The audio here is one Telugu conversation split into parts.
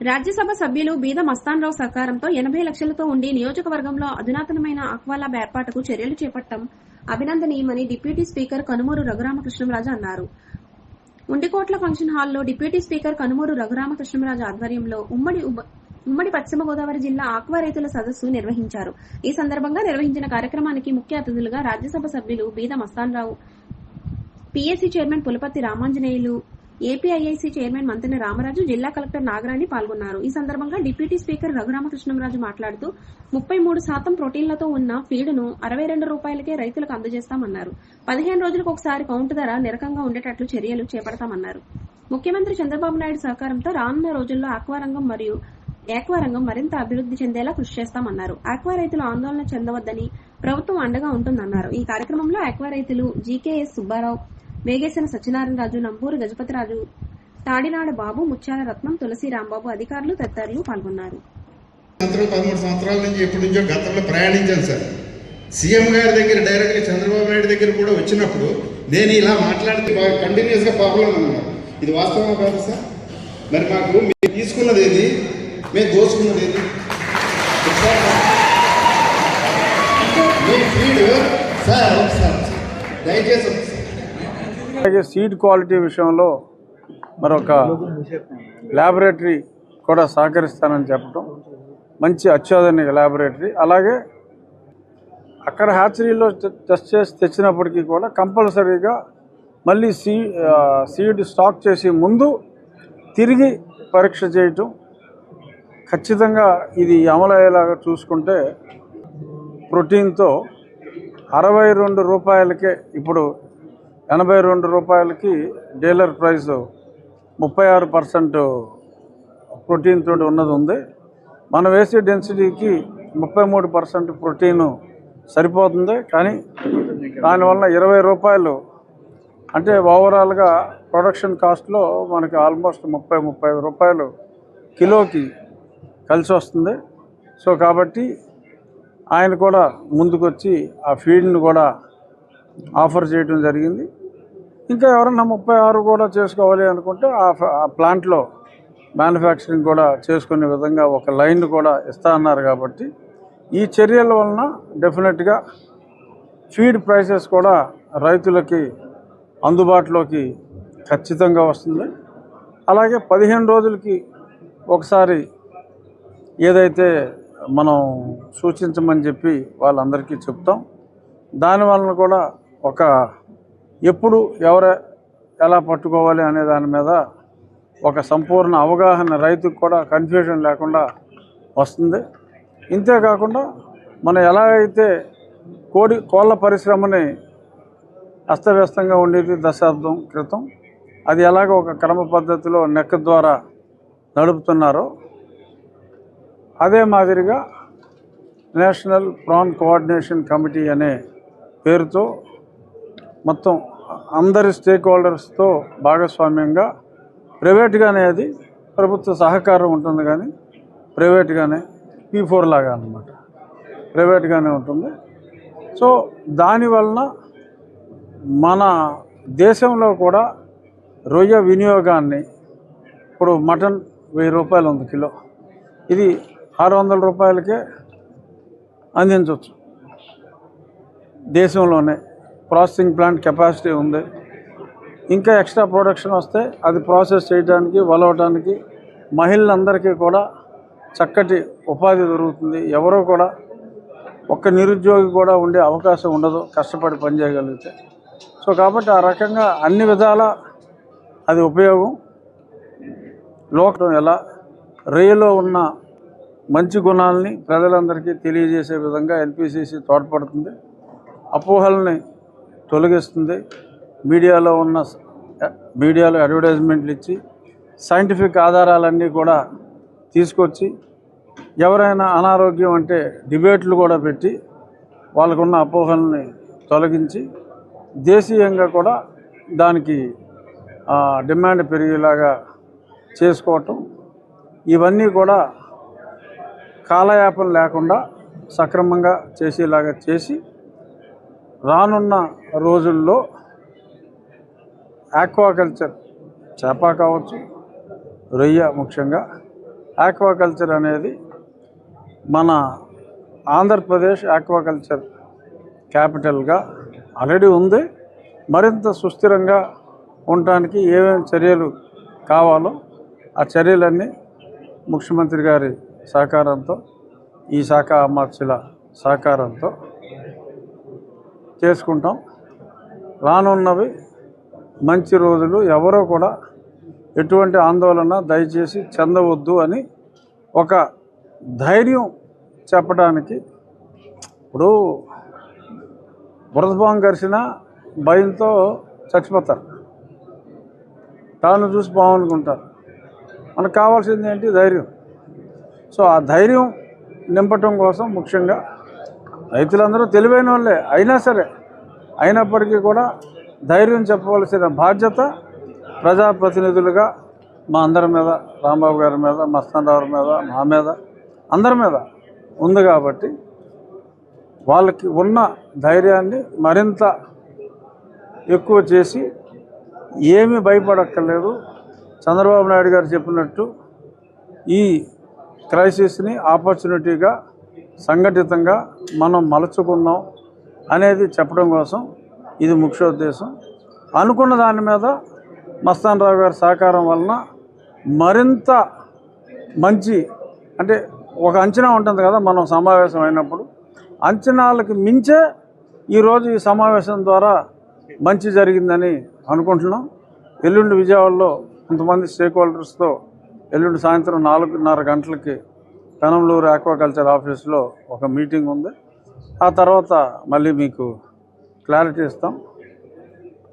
రాజ్యసభ సభ్యులు బీద మస్తాన్రావు సహకారంతో ఎనభై లక్షలతో ఉండి నియోజకవర్గంలో అధునాతనమైన అక్వాలాబ్ ఏర్పాటుకు చర్యలు చేపట్టడం అభినందనీయమని డిప్యూటీ స్పీకర్ కనుమూరు రఘురామకృష్ణరాజు అన్నారు. ఉండికోట్ల ఫంక్షన్ హాల్లో డిప్యూటీ స్పీకర్ కనుమూరు రఘురామకృష్ణరాజు ఆధ్వర్యంలో ఉమ్మడి ఉమ్మడి పశ్చిమ గోదావరి జిల్లా ఆక్వా రైతుల సదస్సు నిర్వహించారు. ఈ సందర్భంగా నిర్వహించిన కార్యక్రమానికి ముఖ్య అతిథులుగా రాజ్యసభ సభ్యులు Beeda Mastanrao PSC chairman Pulapati Ramanjaneyulu APIIC chairman Mantena Ramaraju జిల్లా కలెక్టర్ నాగరాణి పాల్గొన్నారు. ఈ సందర్భంగా డిప్యూటీ స్పీకర్ రఘురామకృష్ణంరాజు మాట్లాడుతూ ముప్పై మూడు శాతం ప్రోటీన్లతో ఉన్న ఫీడును అరవై రెండు రూపాయలకే రైతులకు అందజేస్తామన్నారు. పదిహేను రోజులకు ఒకసారి కౌంటు ధర నిరకంగా ఉండేటట్లు చర్యలు చేపడతామన్నారు. ముఖ్యమంత్రి చంద్రబాబు నాయుడు సహకారంతో రానున్న రోజుల్లో ఆక్వా రంగం మరియు ఆక్వా రంగం మరింత అభివృద్ధి చెందేలా కృషి చేస్తామన్నారు. ఆక్వా రైతులు ఆందోళన చెందవద్దని ప్రభుత్వం అండగా ఉంటుందన్నారు. ఈ కార్యక్రమంలో ఆక్వా రైతులు జీకేఎస్ సుబ్బారావు మేఘేశన సత్యనారాయణ రాజు నంబూరు గజపతిరాజు తాడినాడ బాబు ముత్యాల రత్నం తులసి రాంబాబు అధికారులు తదితరులు పాల్గొన్నారు. పదమూడు సంవత్సరాల నుంచి ఎప్పటి నుంచో గతంలో ప్రయాణించాను సార్. సీఎం గారి దగ్గర డైరెక్ట్గా చంద్రబాబు నాయుడు దగ్గర కూడా వచ్చినప్పుడు నేను ఇలా మాట్లాడితే బాగా కంటిన్యూస్గా ప్రాబ్లం అన్నారు ఇది వాస్తవం కాదు సార్? మరి మాకు మీరు తీసుకున్నది ఏది? మేము దోచుకున్నది ఏది? మీ ఫీడ్ సార్ ఒకసారి దయచేసి ఒకసారి అలాగే సీడ్ క్వాలిటీ విషయంలో మరొక ల్యాబొరేటరీ కూడా సహకరిస్తానని చెప్పడం మంచి అత్యాధునిక ల్యాబొరేటరీ. అలాగే అక్కడ హ్యాచరీలో టెస్ట్ చేసి తెచ్చినప్పటికీ కూడా కంపల్సరీగా మళ్ళీ సీ సీడ్ స్టాక్ చేసి ముందు తిరిగి పరీక్ష చేయటం. ఖచ్చితంగా ఇది అమలు అయ్యేలాగా చూసుకుంటే ప్రోటీన్తో అరవై రెండు రూపాయలకే ఇప్పుడు ఎనభై రెండు రూపాయలకి డీలర్ ప్రైస్ ముప్పై ఆరు పర్సెంట్ ప్రోటీన్ తోటి ఉన్నది ఉంది. మనం వేసే డెన్సిటీకి ముప్పై మూడు పర్సెంట్ ప్రోటీన్ సరిపోతుంది. కానీ దానివల్ల ఇరవై రూపాయలు అంటే ఓవరాల్గా ప్రొడక్షన్ కాస్ట్లో మనకి ఆల్మోస్ట్ ముప్పై ముప్పై రూపాయలు కిలోకి కలిసి వస్తుంది. సో కాబట్టి ఆయన కూడా ముందుకొచ్చి ఆ ఫీడ్ని కూడా ఆఫర్ చేయడం జరిగింది. ఇంకా ఎవరన్నా ముప్పై ఆరు కూడా చేసుకోవాలి అనుకుంటే ఆ ఫ- ఆ ప్లాంట్లో మ్యానుఫ్యాక్చరింగ్ కూడా చేసుకునే విధంగా ఒక లైన్ కూడా ఇస్తా అన్నారు కాబట్టి ఈ చర్యల వలన డెఫినెట్గా ఫీడ్ ప్రైసెస్ కూడా రైతులకి అందుబాటులోకి ఖచ్చితంగా వస్తుంది. అలాగే పదిహేను రోజులకి ఒకసారి ఏదైతే మనం సూచించమని చెప్పి వాళ్ళందరికీ చెప్తాం. దాని వలన కూడా ఒక ఎప్పుడు ఎవరు ఎలా పట్టుకోవాలి అనే దాని మీద ఒక సంపూర్ణ అవగాహన రైతుకు కూడా కన్ఫ్యూజన్ లేకుండా వస్తుంది. ఇంతేకాకుండా మనం ఎలా అయితే కోడి కోళ్ళ పరిశ్రమని అస్తవ్యస్తంగా ఉండేది దశాబ్దం క్రితం అది ఎలాగ ఒక క్రమ పద్ధతిలో నెక్క ద్వారా నడుపుతున్నారో అదే మాదిరిగా నేషనల్ ప్రాన్ కోఆర్డినేషన్ కమిటీ అనే పేరుతో మొత్తం అందరి స్టేక్ హోల్డర్స్తో భాగస్వామ్యంగా ప్రైవేట్గానే అది ప్రభుత్వ సహకారం ఉంటుంది కానీ ప్రైవేట్గానే పీ ఫోర్ లాగా అనమాట ప్రైవేట్గానే ఉంటుంది. సో దాని వలన మన దేశంలో కూడా రొయ్య వినియోగాన్ని ఇప్పుడు మటన్ వెయ్యి రూపాయలు ఉంది కిలో. ఇది ఆరు వందల రూపాయలకే అందించవచ్చు. దేశంలోనే ప్రాసెసింగ్ ప్లాంట్ కెపాసిటీ ఉంది. ఇంకా ఎక్స్ట్రా ప్రొడక్షన్ వస్తే అది ప్రాసెస్ చేయడానికి వలవటానికి మహిళలందరికీ కూడా చక్కటి ఉపాధి దొరుకుతుంది. ఎవరో కూడా ఒక్క నిరుద్యోగి కూడా ఉండే అవకాశం ఉండదు కష్టపడి పనిచేయగలిగితే సో కాబట్టి ఆ రకంగా అన్ని విధాల అది ఉపయోగం. లోకం ఎలా? రేలో ఉన్న మంచి గుణాలని ప్రజలందరికీ తెలియజేసే విధంగా ఎన్పిసిసి తోడ్పడుతుంది. అపోహల్ని తొలగిస్తుంది. మీడియాలో ఉన్న మీడియాలో అడ్వర్టైజ్మెంట్లు ఇచ్చి సైంటిఫిక్ ఆధారాలన్నీ కూడా తీసుకొచ్చి ఎవరైనా అనారోగ్యం అంటే డిబేట్లు కూడా పెట్టి వాళ్ళకున్న అపోహల్ని తొలగించి దేశీయంగా కూడా దానికి డిమాండ్ పెరిగేలాగా చేసుకోవటం ఇవన్నీ కూడా కాలయాపన లేకుండా సక్రమంగా చేసేలాగా చేసి రానున్న రోజుల్లో ఆక్వాకల్చర్ చేప కావచ్చు రొయ్య ముఖ్యంగా ఆక్వాకల్చర్ అనేది మన ఆంధ్రప్రదేశ్ ఆక్వాకల్చర్ క్యాపిటల్గా ఆల్రెడీ ఉంది. మరింత సుస్థిరంగా ఉండటానికి ఏమేమి చర్యలు కావాలో ఆ చర్యలన్నీ ముఖ్యమంత్రి గారి సహకారంతో ఈ శాఖ అమర్చుల సహకారంతో చేసుకుంటాం. రానున్నవి మంచి రోజులు. ఎవరో కూడా ఎటువంటి ఆందోళన దయచేసి చెందవద్దు అని ఒక ధైర్యం చెప్పడానికి ఇప్పుడు బురదభావం కలిసిన భయంతో చచ్చిపోతారు. తాను చూసి బాగునుకుంటారు మనకు కావాల్సింది ఏంటి? ధైర్యం. సో ఆ ధైర్యం నింపటం కోసం ముఖ్యంగా రైతులందరూ తెలివైన వాళ్ళే అయినా సరే అయినప్పటికీ కూడా ధైర్యం చెప్పవలసిన బాధ్యత ప్రజాప్రతినిధులుగా మా అందరి మీద రాంబాబు గారి మీద మస్తారావు మీద మా మీద అందరి మీద ఉంది కాబట్టి వాళ్ళకి ఉన్న ధైర్యాన్ని మరింత ఎక్కువ చేసి ఏమీ భయపడక్కర్లేదు. చంద్రబాబు నాయుడు గారు చెప్పినట్టు ఈ క్రైసిస్ని ఆపర్చునిటీగా సంఘటితంగా మనం మలుచుకుందాం అనేది చెప్పడం కోసం ఇది ముఖ్యోద్దేశం అనుకున్న దాని మీద మస్తాన్ రావు గారి సహకారం వలన మరింత మంచి అంటే ఒక అంచనా ఉంటుంది కదా మనం సమావేశం అయినప్పుడు. అంచనాలకు మించే ఈరోజు ఈ సమావేశం ద్వారా మంచి జరిగిందని అనుకుంటున్నాం. ఎల్లుండి విజయవాడలో కొంతమంది స్టేక్ హోల్డర్స్తో ఎల్లుండి సాయంత్రం నాలుగున్నర గంటలకి పెనంలూరు ఆక్వాకల్చర్ ఆఫీస్లో ఒక మీటింగ్ ఉంది. ఆ తర్వాత మళ్ళీ మీకు క్లారిటీ ఇస్తాం.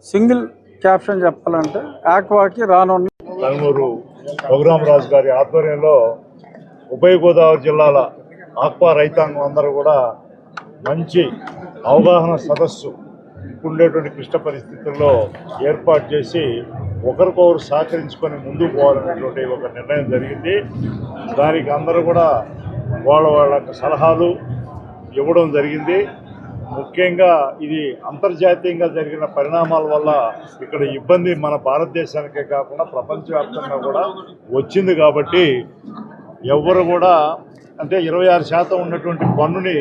సింగిల్ క్యాప్షన్ చెప్పాలంటే ఆక్వాకి రానున్న కనుమూరు రఘురామరాజు గారి ఆధ్వర్యంలో ఉభయ గోదావరి జిల్లాల ఆక్వా రైతాంగం అందరూ కూడా మంచి అవగాహన సదస్సు ఇప్పుడుండేటువంటి క్లిష్ట పరిస్థితుల్లో ఏర్పాటు చేసి ఒకరికొకరు సహకరించుకొని ముందుకు పోవాలనేటువంటి ఒక నిర్ణయం జరిగింది. దానికి అందరూ కూడా వాళ్ళ వాళ్ళ సలహాలు ఇవ్వడం జరిగింది. ముఖ్యంగా ఇది అంతర్జాతీయంగా జరిగిన పరిణామాల వల్ల ఇక్కడ ఇబ్బంది మన భారతదేశానికే కాకుండా ప్రపంచవ్యాప్తంగా కూడా వచ్చింది కాబట్టి ఎవరు కూడా అంటే ఇరవై ఆరు శాతం ఉన్నటువంటి పన్నుని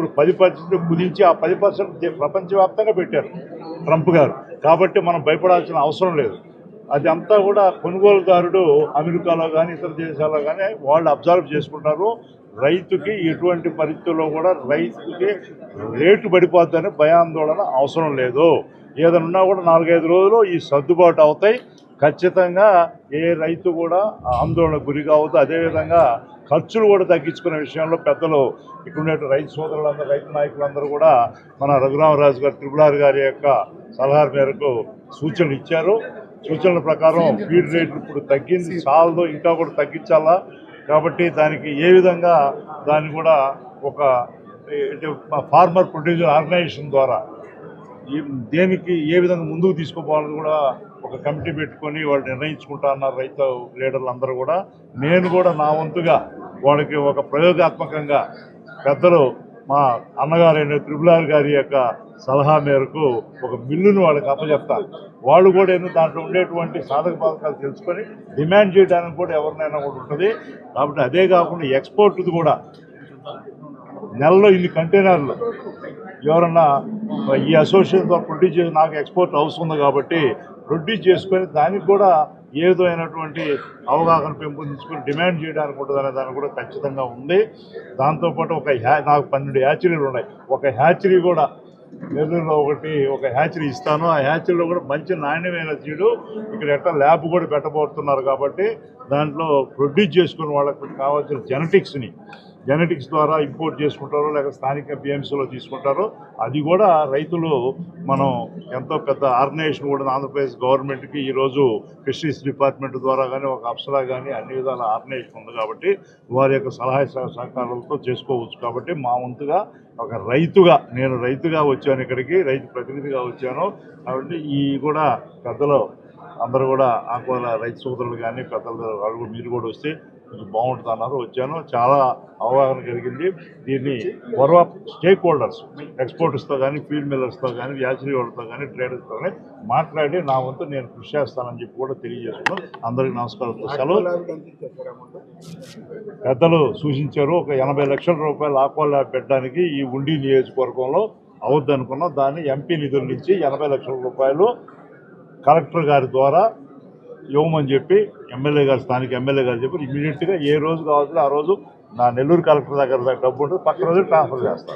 ఇప్పుడు పది పర్సెంట్ కుదించి ఆ పది పర్సెంట్ ప్రపంచవ్యాప్తంగా పెట్టారు ట్రంప్ గారు. కాబట్టి మనం భయపడాల్సిన అవసరం లేదు. అది అంతా కూడా కొనుగోలుదారుడు అమెరికాలో కానీ ఇతర దేశాల్లో కానీ వాళ్ళు అబ్జర్వ్ చేసుకుంటారు. రైతుకి ఎటువంటి పరిస్థితుల్లో కూడా రైతుకి రేటు పడిపోద్దని భయాందోళన అవసరం లేదు. ఏదన్నా ఉన్నా కూడా నాలుగైదు రోజులు ఈ సర్దుబాటు అవుతాయి. ఖచ్చితంగా ఏ రైతు కూడా ఆందోళనకు గురి కావద్దు. అదేవిధంగా ఖర్చులు కూడా తగ్గించుకునే విషయంలో పెద్దలు ఇక్కడ రైతు సోదరులందరూ రైతు నాయకులందరూ కూడా మన రఘురామరాజు గారు త్రిపులారి గారి యొక్క సలహా మేరకు సూచనలు ఇచ్చారు. సూచనల ప్రకారం ఫీడ్ రేట్లు ఇప్పుడు తగ్గింది. చాలదు ఇంకా కూడా తగ్గించాలా? కాబట్టి దానికి ఏ విధంగా దాన్ని కూడా ఒక ఫార్మర్ ప్రొడ్యూసర్ ఆర్గనైజేషన్ ద్వారా దేనికి ఏ విధంగా ముందుకు తీసుకుపోవాలని కూడా ఒక కమిటీ పెట్టుకొని వాళ్ళు నిర్ణయించుకుంటా అన్నారు రైతు లీడర్లు అందరూ కూడా. నేను కూడా నా వంతుగా వాళ్ళకి ఒక ప్రయోగాత్మకంగా పెద్దలు మా అన్నగారైన త్రిపులార్ గారి యొక్క సలహా మేరకు ఒక మిల్లును వాళ్ళకి అప్పచెప్తారు వాళ్ళు కూడా ఏందో దాంట్లో ఉండేటువంటి సాధక బాధకాలు తెలుసుకొని డిమాండ్ చేయడానికి కూడా ఎవరినైనా కూడా ఉంటుంది. కాబట్టి అదే కాకుండా ఎక్స్పోర్ట్ది కూడా నెలలో ఇన్ని కంటైనర్లు ఎవరన్నా ఈ అసోసియేషన్ ద్వారా ప్రొడ్యూస్ చేసి నాకు ఎక్స్పోర్ట్ అవసరం ఉంది కాబట్టి ప్రొడ్యూస్ చేసుకొని దానికి కూడా ఏదో అయినటువంటి అవగాహన పెంపొందించుకొని డిమాండ్ చేయడానికి ఉంటుందనే దానికి కూడా ఖచ్చితంగా ఉంది. దాంతోపాటు ఒక హ్యా నాకు పన్నెండు హ్యాచరీలు ఉన్నాయి. ఒక హ్యాచరీ కూడా నెల్లూరులో ఒకటి ఒక హ్యాచరీ ఇస్తాను. ఆ హ్యాచరీలో కూడా మంచి నాణ్యమైన సీడు ఇక్కడ ఎట్లా ల్యాబ్ కూడా పెట్టబోతున్నారు కాబట్టి దాంట్లో ప్రొడ్యూస్ చేసుకుని వాళ్ళకి కావాల్సిన జెనటిక్స్ని జెనెటిక్స్ ద్వారా ఇంపోర్ట్ చేసుకుంటారో లేక స్థానిక బిఎంసీలో తీసుకుంటారో అది కూడా రైతులు మనం ఎంతో పెద్ద ఆర్గనైజేషన్ కూడా ఆంధ్రప్రదేశ్ గవర్నమెంట్కి ఈరోజు ఫిషరీస్ డిపార్ట్మెంట్ ద్వారా కానీ ఒక అప్సరా కానీ అన్ని విధాల ఆర్గనైజేషన్ ఉంది కాబట్టి వారి యొక్క సలహా సహకారాలతో చేసుకోవచ్చు. కాబట్టి మా వంతుగా ఒక రైతుగా నేను రైతుగా వచ్చాను ఇక్కడికి రైతు ప్రతినిధిగా వచ్చాను. కాబట్టి ఈ కూడా పెద్దలు అందరూ కూడా ఆకుల రైతు సోదరులు కానీ పెద్దలు మీరు కూడా వస్తే బాగుంటుంది అన్నారు. వచ్చాను. చాలా అవగాహన కలిగింది. దీన్ని మరో స్టేక్ హోల్డర్స్ ఎక్స్పోర్టర్స్తో కానీ ఫీల్డ్ మిల్లర్స్తో కానీ వ్యాచరీ వాళ్ళతో కానీ ట్రేడర్స్తో కానీ మాట్లాడి నా వంతు నేను కృషి చేస్తానని చెప్పి కూడా తెలియజేస్తున్నాను అందరికీ నమస్కారం. సెలవు. పెద్దలు సూచించారు ఒక ఎనభై లక్షల రూపాయలు ఆక్వా పెట్టడానికి ఈ ఉండి నియోజకవర్గంలో అవద్దనుకున్నాం. దాన్ని ఎంపీ నిధుల నుంచి ఎనభై లక్షల రూపాయలు కలెక్టర్ గారి ద్వారా ఇవ్వమని చెప్పి ఎమ్మెల్యే గారు స్థానిక ఎమ్మెల్యే గారు చెప్పి ఇమీడియట్గా ఏ రోజు కావాల్సిందో ఆ రోజు నా నెల్లూరు కలెక్టర్ దగ్గర డబ్బు ఉంటుంది. పక్క రోజు ట్రాన్స్ఫర్ చేస్తాను